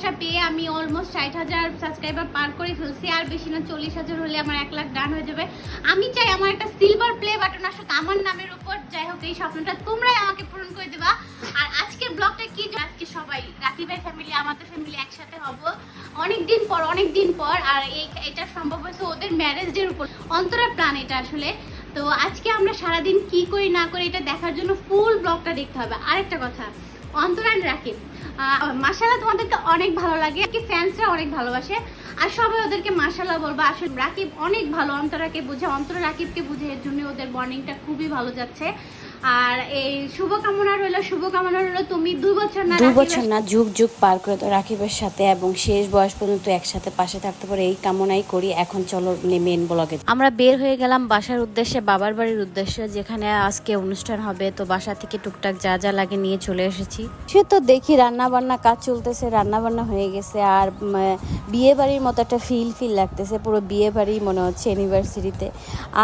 ভালোবাসা পেয়ে আমি অলমোস্ট ষাট হাজার সাবস্ক্রাইবার পার করে ফেলছি, আর বেশি না, চল্লিশ হাজার হলে আমার এক লাখ ডান হয়ে যাবে। আমি চাই আমার একটা সিলভার প্লে বাটন আসুক আমার নামের উপর। যাই হোক, এই স্বপ্নটা তোমরাই আমাকে পূরণ করে দেবা। আর আজকের ব্লগটা কি আজকে সবাই রাকিবের ফ্যামিলি আমাদের ফ্যামিলি একসাথে হব। অনেক দিন পর অনেক দিন পর, আর এই এটা সম্ভব হয়েছে ওদের ম্যারেজ ডের উপর। অন্তরা প্ল্যান এটা আসলে। তো আজকে আমরা সারাদিন কি করি না করি এটা দেখার জন্য ফুল ব্লগটা দেখতে হবে। আরেকটা কথা অন্তরান রাকিব। মাসালা তোমাদেরকে অনেক ভালো লাগে। কি ফ্যান্সরা অনেক ভালোবাসে। আর সবাই ওদেরকে মাসালা বলব, আসলে রাকিব অনেক ভালো। অন্তরাকে বুঝে, অন্তর রাকিবকে বুঝে, এর জন্য ওদের বর্নিংটা খুবই ভালো যাচ্ছে। আর এই শুভকামনা রইল শুভকামনা রইল তুমি দুই বছর না দু বছর না যুগ যুগ পার করে তো রাকিবের সাথে এবং শেষ বয়স পর্যন্ত একসাথে পাশে থাকতে পারে এই কামনাই করি। এখন চলো মেন ব্লগে আমরা বের হয়ে গেলাম বাসার উদ্দেশ্যে বাবার বাড়ির উদ্দেশ্যে যেখানে আজকে অনুষ্ঠান হবে। তো বাসা থেকে টুকটাক যা যা লাগে নিয়ে চলে এসেছি। সে তো দেখি রান্না বান্না কাজ চলতেছে রান্না বান্না হয়ে গেছে। আর বিয়ে বাড়ির মতো একটা ফিল ফিল লাগতেছে পুরো বিয়ে বাড়ি মনে হচ্ছে ইউনিভার্সিটিতে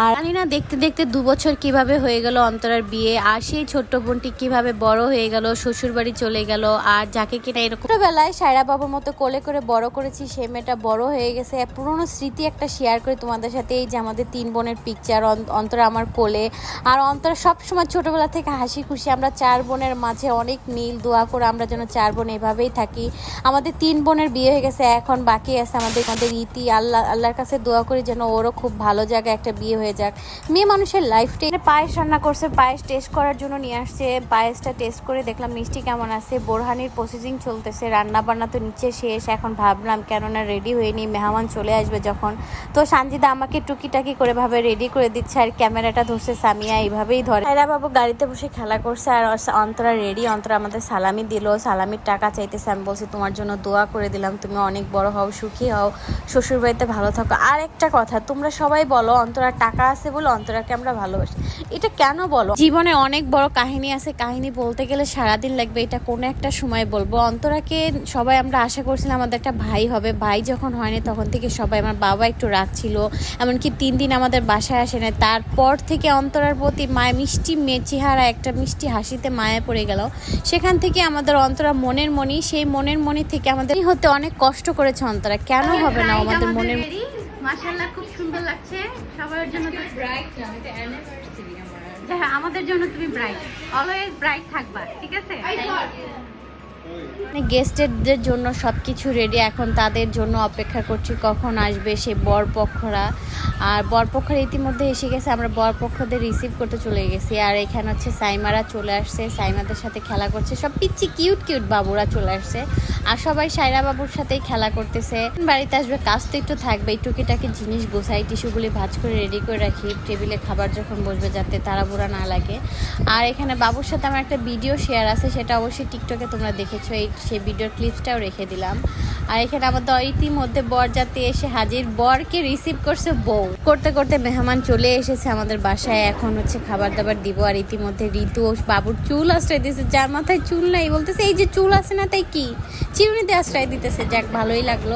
আর জানি না দেখতে দেখতে দু বছর কীভাবে হয়ে গেল অন্তরার বিয়ে আর সেই ছোট্ট বোনটি কীভাবে বড় হয়ে গেল শ্বশুর বাড়ি চলে গেল আর যাকে কিনা এরকম ছোটবেলায় সায়রা বাবুর মতো কোলে করে বড় করেছি, সে মেয়েটা বড় হয়ে গেছে। পুরোনো স্মৃতি একটা শেয়ার করে তোমাদের সাথে, এই যে আমাদের তিন বোনের পিকচার অন্তর আমার কোলে। আর অন্তর সবসময় ছোটবেলা থেকে হাসি খুশি আমরা চার বোনের মাঝে অনেক মিল, দোয়া করে আমরা যেন চার বোন এভাবেই থাকি। আমাদের তিন বোনের বিয়ে হয়ে গেছে, এখন বাকি আছে আমাদের আমাদের ইতি। আল্লাহ আল্লাহর কাছে দোয়া করি যেন ওরও খুব ভালো জায়গায় একটা বিয়ে হয়ে যাক। মেয়ে মানুষের লাইফটাই পায়েস রান্না করছে, পায়েস টেস্ট করার জন্য নিয়ে আসছে। পায়েসটা টেস্ট করে দেখলাম, মিষ্টি কেমন আছে? বোরহানির প্রসেসিং চলতেছে রান্না বান্না তো নিচে শেষ। এখন ভাবলাম, কেননা রেডি হয়নি, মেহমান চলে আসবে যখন। তো সানজিদা আমাকে টুকিটাকি করে ভাবে রেডি করে দিচ্ছে আর ক্যামেরাটা ধরছে সামিয়া, এইভাবেই ধরে। এরা বাবু গাড়িতে বসে খেলা করছে আর অন্তরা রেডি অন্তরা আমাদের সালামি দিল। সালামির টাকা চাইতেছে, আমি বলছি, তোমার জন্য দোয়া করে দিলাম, তুমি অনেক বড় হও, সুখী হও, শ্বশুর বাড়িতে ভালো থাকো। আর একটা কথা, তোমরা সবাই বলো অন্তরা টাকা আছে বলে অন্তরাকে আমরা ভালোবাসি। এটা কেন বলো? জীবনে অনেক বড় কাহিনী আছে। কাহিনী বলতে গেলে সারাদিন লাগবে, এটা কোনো একটা সময় বলব। অন্তরাকে সবাই আমরা আশা করছিলাম আমাদের একটা ভাই হবে। ভাই যখন হয়নি তখন থেকে সবাই আমার বাবা একটু রাগ ছিল। এমনকি তিন দিন আমাদের বাসায় আসে না তারপর থেকে অন্তরার প্রতি মায়, মিষ্টি মেয়ে চেহারা, একটা মিষ্টি হাসিতে মায়া পড়ে গেল। সেখান থেকে আমাদের অন্তরা মনের মনি সেই মনের মনি থেকে আমাদের হতে অনেক কষ্ট করেছে অন্তরা। কেন হবে না আমাদের মনের মাশাআল্লাহ, খুব সুন্দর লাগছে। সবার জন্য তো ব্রাইট না এটা অ্যানিভার্সারি হ্যাঁ আমাদের জন্য তুমি ব্রাইট অলওয়েজ ব্রাইট থাকবা ঠিক আছে? গেস্টেরদের জন্য সব কিছু রেডি এখন তাদের জন্য অপেক্ষা করছি কখন আসবে সে বরপক্ষরা। আর বরপক্ষরা ইতিমধ্যে এসে গেছে, আমরা বরপক্ষদের রিসিভ করতে চলে গেছি। আর এখানে হচ্ছে সাইমারা চলে আসছে, সাইমাদের সাথে খেলা করছে। সব পিচ্ছি কিউট কিউট বাবুরা চলে আসছে। আর সবাই সাইরা বাবুর সাথেই খেলা করতেছে। বাড়িতে আসবে কাজ তো একটু থাকবে টুকিটাকি জিনিস গোছাই, টিস্যুগুলি ভাজ করে রেডি করে রাখি। টেবিলে খাবার যখন বসবে যাতে তাড়াহুড়া না লাগে। আর এখানে বাবুর সাথে আমার একটা ভিডিও শেয়ার আছে, সেটা অবশ্যই টিকটকে তোমরা দেখেছ এই সেই ভিডিওর ক্লিপসটাও রেখে দিলাম। আর এখানে আমাদের ইতিমধ্যে বর যাতে এসে হাজির। বরকে রিসিভ করছে বউ। করতে করতে মেহমান চলে এসেছে আমাদের বাসায়। এখন হচ্ছে খাবার দাবার দিব আর ইতিমধ্যে ঋতু বাবুর চুল আশ্রয় দিয়েছে। যার মাথায় চুল নাই বলতেছে, এই যে চুল আছে না, তাই কি? চিরুনিতে আশ্রয় দিতেছে। যাক, ভালোই লাগল।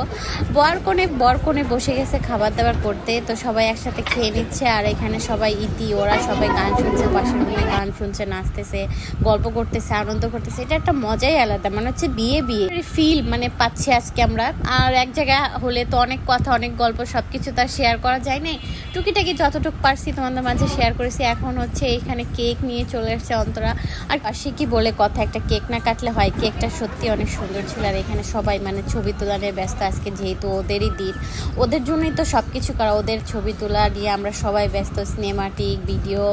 বর কোণে বর কোণে বসে গেছে খাবার দাবার করতে। তো সবাই একসাথে খেয়ে নিচ্ছে আর এখানে সবাই ইতি, ওরা সবাই গান শুনছে, পাশের গান শুনছে, নাচতেছে, গল্প করতেছে, আনন্দ করতেছে। এটা একটা মজাই আলাদা মানে হচ্ছে বিয়ে বিয়ে ফিল মানে পাচ্ছি আজকে আমরা। আর এক জায়গায় হলে তো অনেক কথা, অনেক গল্প সব কিছু তার শেয়ার করা যায় না টুকিটাকি যতটুকু পারছি তোমাদের মাঝে শেয়ার করেছি। এখন হচ্ছে এখানে কেক নিয়ে চলে এসছে অন্তরা। আর পাশে কি বলে কথা, একটা কেক না কাটলে হয়? কেকটা সত্যি অনেক সুন্দর ছিল। আর এখানে সবাই মানে ছবি তোলা নিয়ে ব্যস্ত আজকে যেহেতু ওদেরই দিন। ওদের জন্যই তো সব কিছু করা। ওদের ছবি তোলা নিয়ে আমরা সবাই ব্যস্ত। সিনেমাটিক ভিডিও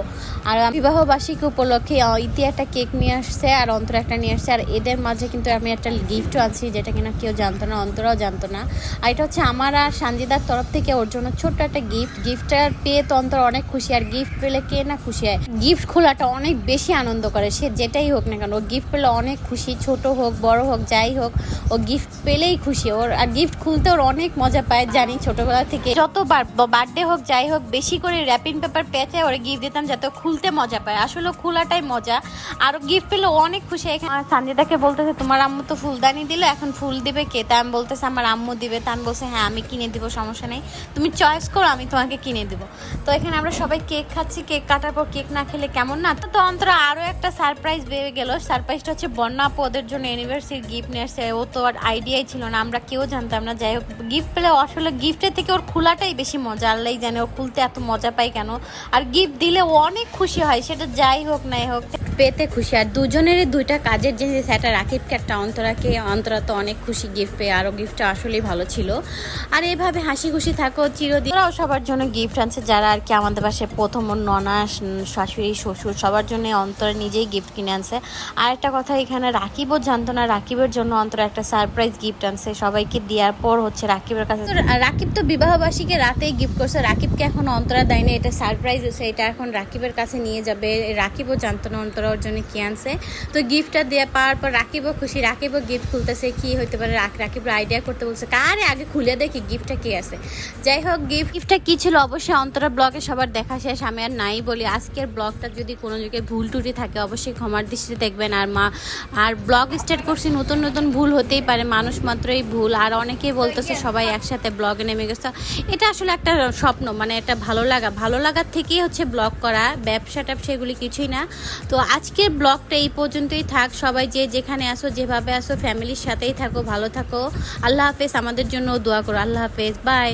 আর বিবাহ বার্ষিকী উপলক্ষে ইতি একটা কেক নিয়ে আসছে আর অন্তর একটা নিয়ে আসছে। আর এদের মাঝে কিন্তু আমি একটা গিফটও আনছি যেটা কিনা কেউ জানতো না, অন্তরাও জানতো না। আর এটা হচ্ছে আমার আর সানজিদার তরফ থেকে ওর জন্য ছোট্ট একটা গিফট গিফটটা পেয়ে তো অন্তর অনেক খুশি, আর গিফট পেলে কে না খুশি হয়? গিফট খোলাটা অনেক বেশি আনন্দ করে, সে যেটাই হোক না কেন। ও গিফট পেলে অনেক খুশি, ছোট হোক, বড় হোক, যাই হোক, ও গিফট পেলেই খুশি। ওর আর গিফট খুলতে ওর অনেক মজা পায়, জানি ছোটবেলা থেকে। যতবার বার্থডে হোক, যাই হোক, বেশি করে র্যাপিং পেপার পেঁচে ওরে গিফট দিতাম যাতে খুলতে মজা পায়। আসলে খোলাটাই মজা। আর গিফট পেলে অনেক খুশি এখানে আর সঞ্জিতাকে বলতেছে তোমার আম্মু তো ফুলদানি দিল, এখন ফুল দিবে কে? তা আমি বলতেছে, আমার আম্মু দিবে। তা আমি বলছে হ্যাঁ আমি কিনে দিব, সমস্যা নেই। তুমি চয়েস করো, আমি তোমাকে কিনে দিব। তো এখানে আমরা সবাই কেক খাচ্ছি, কেক কাটার পর কেক না খেলে কেমন না? তো অন্তরা আরও একটা সারপ্রাইজ পেয়ে গেল। সারপ্রাইজটা হচ্ছে বন্যা আপু ওদের জন্য ইউনিভার্সিটির গিফট নিয়ে আসছে। ও তো আর আইডিয়াই ছিল না, আমরা কেউ জানতাম না। যাই হোক গিফট পেলে আসলে গিফটের থেকে ওর খোলাটাই বেশি মজা। আল্লাহ জানে, ও খুলতে এত মজা পায় কেন? আর গিফট দিলে ও অনেক খুশি হয়, সেটা যাই হোক, নাই হোক। পেতে খুশি। আর দুজনেরই দুইটা কাজের জিনিস একটা রাকিবকে একটা অন্তরাকে অন্তরা তো অনেক খুশি গিফট পেয়ে আরও গিফটটা আসলেই ভালো ছিল। আর এইভাবে হাসি খুশি থাকো চিরদিন ওরাও সবার জন্য গিফট আনছে যারা আর কি আমাদের বাসায় প্রথম ওর ননা শাশুড়ি শ্বশুর সবার জন্য অন্তরা নিজেই গিফট কিনে আনছে। আর একটা কথা এখানে রাকিবও জানতো না রাকিবের জন্য অন্তরা একটা সারপ্রাইজ গিফট আনছে সবাইকে দেওয়ার পর হচ্ছে রাকিবের কাছে রাকিব তো বিবাহবাসীকে রাতেই গিফট করছে রাকিবকে এখন অন্তরা দেয়নি এটা সারপ্রাইজ হচ্ছে এটা এখন রাকিবের কাছে নিয়ে যাবে রাকিবও জানতো না অন্তরা ওর জন্য কি আনছে। তো গিফটটা দেওয়া পাওয়ার পর রাকিবও খুশি, রাকিবও গিফট খুলতেছে, কি হইতে পারে, রাক- রাকিবর আইডিয়া করতে বলছে, কারে আগে খুলে দেখি গিফটটা কি আছে? যাই হোক গিফট গিফটটা কি ছিল অবশ্যই অন্তরা ব্লগে সবার দেখা শেষ, আমি আর নাই বলি। আজকের ব্লগটা যদি কোনো জায়গায় ভুল টুটি থাকে, অবশ্যই ক্ষমার দৃষ্টিতে দেখবেন। আর মা আর ব্লগ স্টার্ট করছি, নতুন নতুন ভুল হতেই পারে, মানুষ মাত্রই ভুল। আর অনেকেই বলতেছে, সবাই একসাথে ব্লগে নেমে গেছে। এটা আসলে একটা স্বপ্ন মানে একটা ভালো লাগা। ভালো লাগার থেকেই হচ্ছে ব্লগ করা ব্যবসা ট্যাবসা এগুলি কিছুই না। তো আজকের ব্লগটা এই পর্যন্তই থাক। সবাই যে যেখানে আসো, যেভাবে আসো, ফ্যামিলির সাথেই থাকো, ভালো থাকো। আল্লাহ হাফেজ, আমাদের জন্য দোয়া করো। আল্লাহ হাফেজ, বাই।